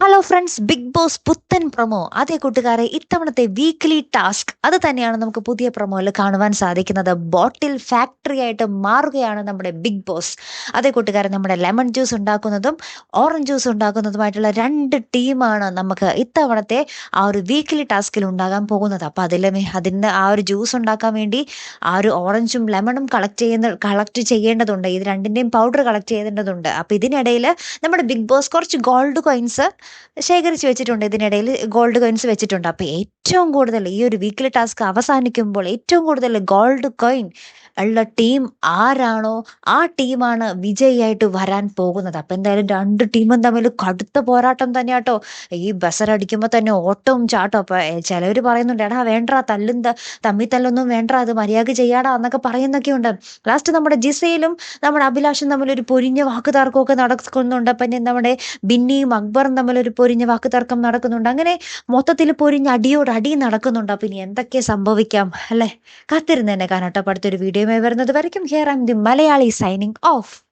Hello friends big Boss പുത്തൻ promo അതേ കൂട്ടുകാരെ ഇത്തവണത്തെ വീക്ക്ലി ടാസ്ക് അത് തന്നെയാണ് നമുക്ക് പുതിയ പ്രൊമോയിൽ കാണുവാൻ സാധിക്കുന്നത്. ബോട്ടിൽ ഫാക്ടറി ആയിട്ട് മാറുകയാണ് നമ്മുടെ ബിഗ് ബോസ് അതേ കൂട്ടുകാരെ നമ്മുടെ ലെമൺ ജ്യൂസ് ഉണ്ടാക്കുന്നതും ഓറഞ്ച് ജ്യൂസ് ഉണ്ടാക്കുന്നതുമായിട്ടുള്ള രണ്ട് ടീമാണ് നമുക്ക് ഇത്തവണത്തെ ആ ഒരു വീക്ക്ലി ടാസ്കിൽ ഉണ്ടാകാൻ പോകുന്നത്. അപ്പോൾ അതിൽ അതിന് ആ ഒരു ജ്യൂസ് ഉണ്ടാക്കാൻ വേണ്ടി ആ ഒരു ഓറഞ്ചും ലെമണും കളക്ട് ചെയ്യുന്ന കളക്ട് ചെയ്യേണ്ടതുണ്ട്. ഇത് രണ്ടിന്റെയും പൗഡർ കളക്ട് ചെയ്യേണ്ടതുണ്ട്. അപ്പോൾ ഇതിനിടയിൽ നമ്മുടെ ബിഗ് ബോസ് കുറച്ച് ഗോൾഡ് കോയിൻസ് ശേഖരിച്ച് വെച്ചിട്ടുണ്ട്. ഇതിനിടയിൽ ഗോൾഡ് കോയിൻസ് വെച്ചിട്ടുണ്ട്. അപ്പോൾ ഏറ്റവും കൂടുതൽ ഈ ഒരു വീക്കിലി ടാസ്ക് അവസാനിക്കുമ്പോൾ ഏറ്റവും കൂടുതൽ ഗോൾഡ് കോയിൻ ഉള്ള ടീം ആരാണോ? ആ ടീമാണ് വിജയിയായിട്ട് വരാൻ പോകുന്നത്. അപ്പം എന്തായാലും രണ്ട് ടീമും തമ്മിൽ കടുത്ത പോരാട്ടം തന്നെയാട്ടോ ഈ ബസറടിക്കുമ്പോൾ തന്നെ ഓട്ടവും ചാട്ടോ അപ്പം ചിലവർ പറയുന്നുണ്ട് എടാ വേണ്ട തല്ലും ത- തമ്മിൽ തല്ലൊന്നും വേണ്ട അത് മര്യാദ ചെയ്യാടാ എന്നൊക്കെ പറയുന്നൊക്കെ ഉണ്ട്. ലാസ്റ്റ് നമ്മുടെ ജിസയിലും നമ്മുടെ അഭിലാഷും തമ്മിൽ ഒരു പൊരിഞ്ഞ വാക്ക് തർക്കമൊക്കെ നടക്കുന്നുണ്ട് പിന്നെ നമ്മുടെ ബിന്നിയും അക്ബറും തമ്മിൽ ഒരു പൊരിഞ്ഞ വാക്ക് തർക്കം നടക്കുന്നുണ്ട്. അങ്ങനെ മൊത്തത്തിൽ പൊരിഞ്ഞ അടിയോട് അടി നടക്കുന്നുണ്ട്. അപ്പം ഇനി എന്തൊക്കെ സംഭവിക്കാം അല്ലേ? കാത്തിരുന്ന് തന്നെ കാണാട്ടോ അടുത്തൊരു വീഡിയോയുമായി വരുന്നത് വരയ്ക്കും. Here am the Malayali signing off